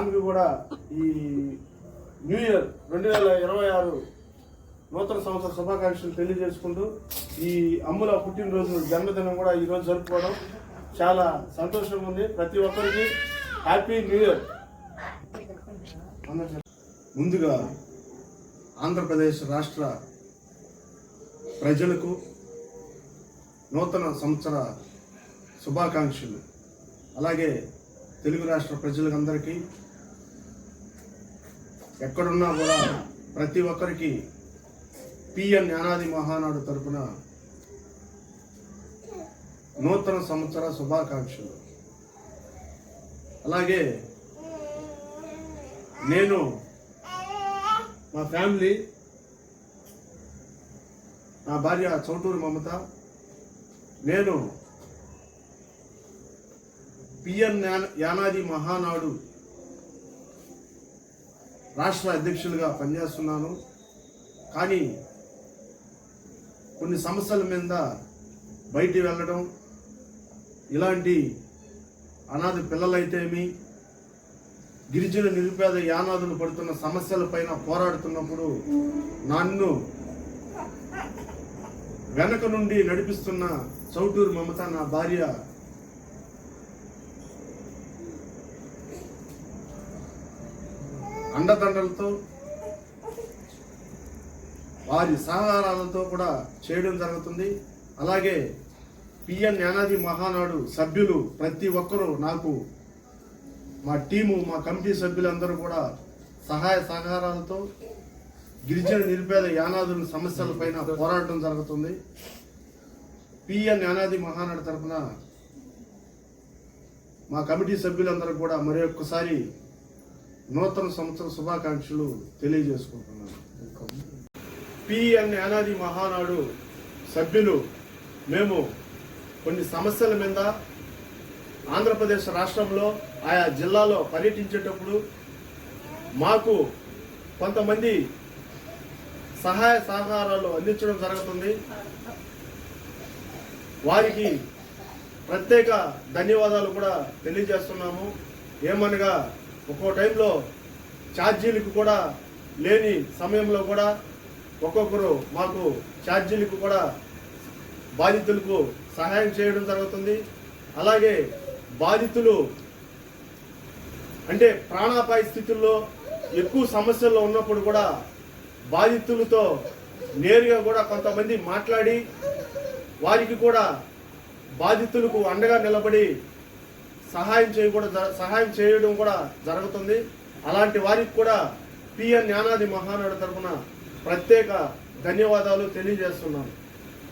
ఆమెకు కూడా ఈ న్యూ ఇయర్ రెండు వేల ఇరవై ఆరు నూతన సంవత్సర శుభాకాంక్షలు తెలియజేసుకుంటూ ఈ అమ్ముల పుట్టినరోజు జన్మదినం కూడా ఈరోజు జరుపుకోవడం చాలా సంతోషంగా ఉంది. ప్రతి ఒక్కరికి హ్యాపీ న్యూ ఇయర్. ముందుగా ఆంధ్రప్రదేశ్ రాష్ట్ర ప్రజలకు నూతన సంవత్సర శుభాకాంక్షలు. అలాగే తెలుగు రాష్ట్ర ప్రజలందరికీ ఎక్కడున్నా కూడా ప్రతి ఒక్కరికి పిఎన్ జ్ఞానాది మహానాడు తరపున నూతన సంవత్సర శుభాకాంక్షలు. అలాగే నేను మా ఫ్యామిలీ నా భార్య చౌటూరు మమత నేను పిఎన్ యానాది మహానాడు రాష్ట్ర అధ్యక్షులుగా పనిచేస్తున్నాను. కానీ కొన్ని సమస్యల మీద బయటికి వెళ్ళడం ఇలాంటి అనాథ పిల్లలైతేమి గిరిజన నిరుపేద యానాదులు పడుతున్న సమస్యలపైన పోరాడుతున్నప్పుడు నన్ను వెనక నుండి నడిపిస్తున్న చౌటూరు మమత నా భార్య అండదండలతో వారి సహకారాలతో కూడా చేయడం జరుగుతుంది. అలాగే పిఎన్ జ్ఞానాది మహానాడు సభ్యులు ప్రతి ఒక్కరూ నాకు మా టీము మా కమిటీ సభ్యులందరూ కూడా సహాయ సహకారాలతో గిరిజన నిరుపేద యానాదుల సమస్యలపైన పోరాటం జరుగుతుంది. పిఎన్ యానాది మహానాడు తరఫున మా కమిటీ సభ్యులందరూ కూడా మరి ఒక్కసారి నూతన సంవత్సర శుభాకాంక్షలు తెలియజేసుకుంటున్నాను. పిఎన్ యానాది మహానాడు సభ్యులు మేము కొన్ని సమస్యల మీద ఆంధ్రప్రదేశ్ రాష్ట్రంలో ఆయా జిల్లాలో పర్యటించేటప్పుడు మాకు కొంతమంది సహాయ సహకారాలు అందించడం జరుగుతుంది. వారికి ప్రత్యేక ధన్యవాదాలు కూడా తెలియజేస్తున్నాము. ఏమనగా ఒక్కో టైంలో ఛార్జీలకు కూడా లేని సమయంలో కూడా ఒక్కొక్కరు మాకు ఛార్జీలకు కూడా బాధితులకు సహాయం చేయడం జరుగుతుంది. అలాగే బాధితులు అంటే ప్రాణాపాయ స్థితుల్లో ఎక్కువ సమస్యల్లో ఉన్నప్పుడు కూడా బాధితులతో నేరుగా కూడా కొంతమంది మాట్లాడి వారికి కూడా బాధితులకు అండగా నిలబడి సహాయం చేయకూడ సహాయం చేయడం కూడా జరుగుతుంది. అలాంటి వారికి కూడా పిఎన్ జ్ఞానాది మహానాడు తరఫున ప్రత్యేక ధన్యవాదాలు తెలియజేస్తున్నాను.